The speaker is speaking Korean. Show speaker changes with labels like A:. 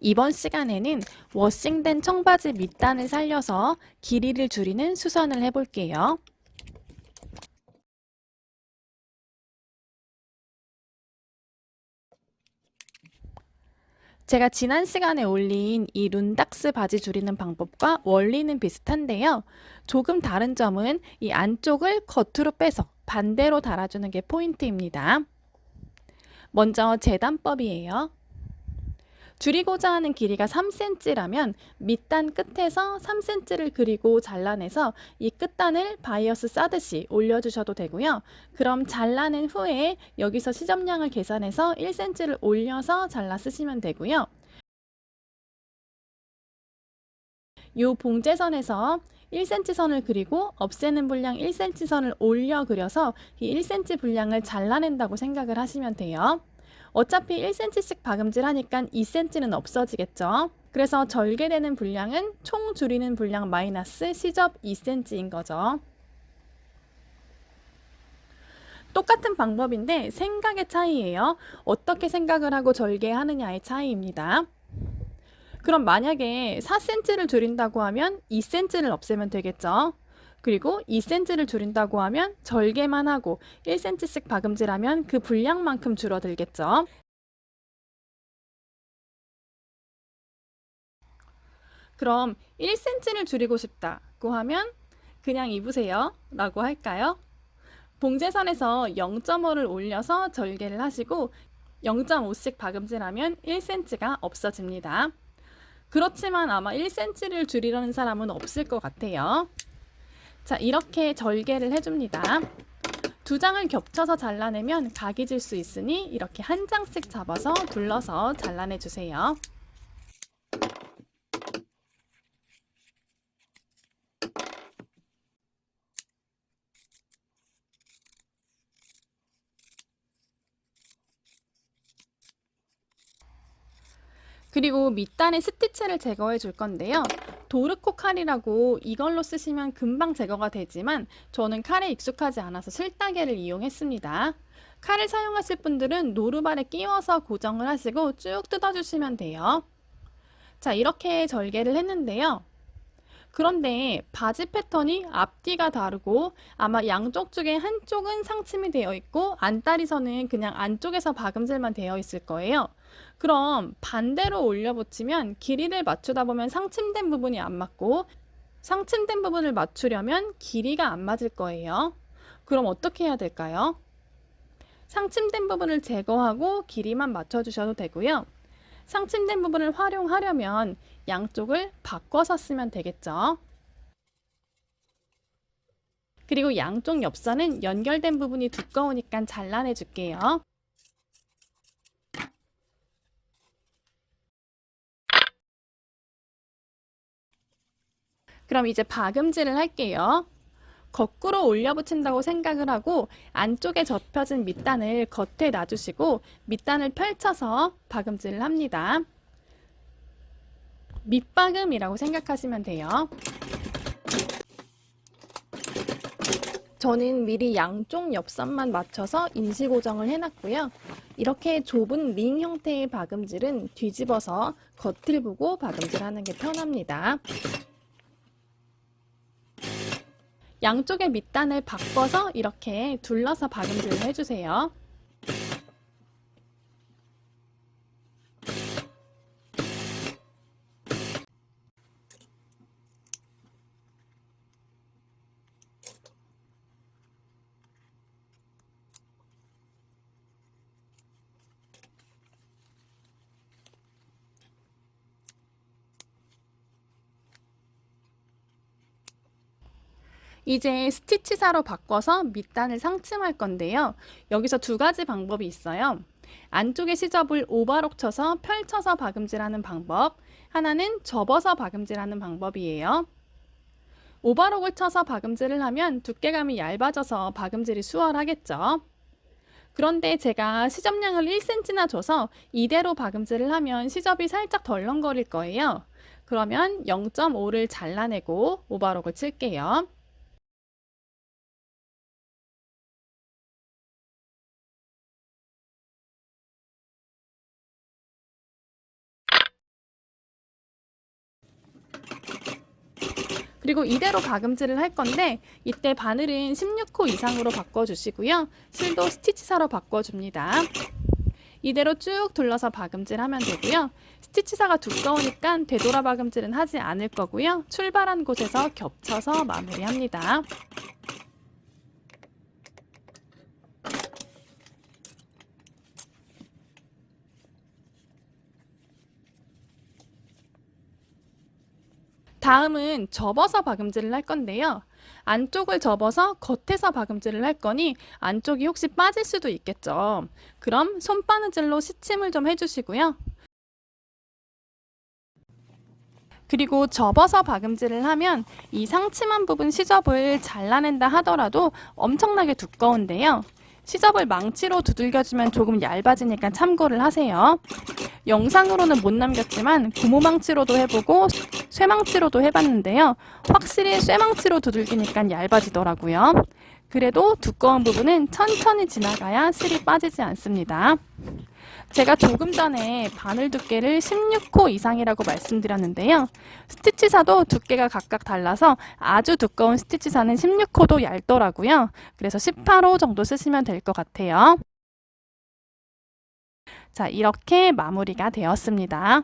A: 이번 시간에는 워싱된 청바지 밑단을 살려서 길이를 줄이는 수선을 해볼게요. 제가 지난 시간에 올린 이 룬닥스 바지 줄이는 방법과 원리는 비슷한데요. 조금 다른 점은 이 안쪽을 겉으로 빼서 반대로 달아주는 게 포인트입니다. 먼저 재단법이에요. 줄이고자 하는 길이가 3cm라면 밑단 끝에서 3cm를 그리고 잘라내서 이 끝단을 바이어스 싸듯이 올려주셔도 되고요. 그럼 잘라낸 후에 여기서 시접량을 계산해서 1cm를 올려서 잘라 쓰시면 되고요. 요 봉제선에서 1cm 선을 그리고 없애는 분량 1cm 선을 올려 그려서 이 1cm 분량을 잘라낸다고 생각을 하시면 돼요. 어차피 1cm씩 박음질 하니까 2cm는 없어지겠죠. 그래서 절개되는 분량은 총 줄이는 분량 마이너스 시접 2cm인 거죠. 똑같은 방법인데 생각의 차이예요. 어떻게 생각을 하고 절개하느냐의 차이입니다. 그럼 만약에 4cm를 줄인다고 하면 2cm를 없애면 되겠죠. 그리고 2cm를 줄인다고 하면 절개만 하고 1cm씩 박음질하면 그 분량만큼 줄어들겠죠. 그럼 1cm를 줄이고 싶다고 하면 그냥 입으세요 라고 할까요? 봉제선에서 0.5를 올려서 절개를 하시고 0.5씩 박음질하면 1cm가 없어집니다. 그렇지만 아마 1cm를 줄이려는 사람은 없을 것 같아요. 자, 이렇게 절개를 해줍니다. 두 장을 겹쳐서 잘라내면 각이 질 수 있으니 이렇게 한 장씩 잡아서 둘러서 잘라내 주세요. 그리고 밑단의 스티치를 제거해 줄 건데요. 도르코 칼이라고 이걸로 쓰시면 금방 제거가 되지만 저는 칼에 익숙하지 않아서 실따개를 이용했습니다. 칼을 사용하실 분들은 노루발에 끼워서 고정을 하시고 쭉 뜯어주시면 돼요. 자, 이렇게 절개를 했는데요. 그런데 바지 패턴이 앞뒤가 다르고 아마 양쪽 중에 한쪽은 상침이 되어 있고 안다리선은 그냥 안쪽에서 박음질만 되어 있을 거예요. 그럼 반대로 올려 붙이면 길이를 맞추다 보면 상침된 부분이 안 맞고 상침된 부분을 맞추려면 길이가 안 맞을 거예요. 그럼 어떻게 해야 될까요? 상침된 부분을 제거하고 길이만 맞춰주셔도 되고요. 상침된 부분을 활용하려면 양쪽을 바꿔서 쓰면 되겠죠. 그리고 양쪽 엽선은 연결된 부분이 두꺼우니까 잘라내 줄게요. 그럼 이제 박음질을 할게요. 거꾸로 올려 붙인다고 생각을 하고 안쪽에 접혀진 밑단을 겉에 놔주시고 밑단을 펼쳐서 박음질을 합니다. 밑박음이라고 생각하시면 돼요. 저는 미리 양쪽 옆선만 맞춰서 임시 고정을 해놨고요. 이렇게 좁은 링 형태의 박음질은 뒤집어서 겉을 보고 박음질하는 게 편합니다. 양쪽의 밑단을 바꿔서 이렇게 둘러서 박음질을 해주세요. 이제 스티치사로 바꿔서 밑단을 상침할 건데요. 여기서 두 가지 방법이 있어요. 안쪽에 시접을 오바록 쳐서 펼쳐서 박음질하는 방법, 하나는 접어서 박음질하는 방법이에요. 오바록을 쳐서 박음질을 하면 두께감이 얇아져서 박음질이 수월하겠죠. 그런데 제가 시접량을 1cm나 줘서 이대로 박음질을 하면 시접이 살짝 덜렁거릴 거예요. 그러면 0.5를 잘라내고 오바록을 칠게요. 그리고 이대로 박음질을 할 건데 이때 바늘은 16호 이상으로 바꿔주시고요. 실도 스티치사로 바꿔줍니다. 이대로 쭉 둘러서 박음질 하면 되고요. 스티치사가 두꺼우니까 되돌아 박음질은 하지 않을 거고요. 출발한 곳에서 겹쳐서 마무리합니다. 다음은 접어서 박음질을 할 건데요. 안쪽을 접어서 겉에서 박음질을 할 거니 안쪽이 혹시 빠질 수도 있겠죠. 그럼 손바느질로 시침을 좀 해주시고요. 그리고 접어서 박음질을 하면 이 상치만 부분 시접을 잘라낸다 하더라도 엄청나게 두꺼운데요. 시접을 망치로 두들겨주면 조금 얇아지니까 참고를 하세요. 영상으로는 못 남겼지만 고무망치로도 해보고 쇠망치로도 해봤는데요. 확실히 쇠망치로 두들기니까 얇아지더라고요. 그래도 두꺼운 부분은 천천히 지나가야 실이 빠지지 않습니다. 제가 조금 전에 바늘 두께를 16호 이상이라고 말씀드렸는데요. 스티치사도 두께가 각각 달라서 아주 두꺼운 스티치사는 16호도 얇더라고요. 그래서 18호 정도 쓰시면 될 것 같아요. 자, 이렇게 마무리가 되었습니다.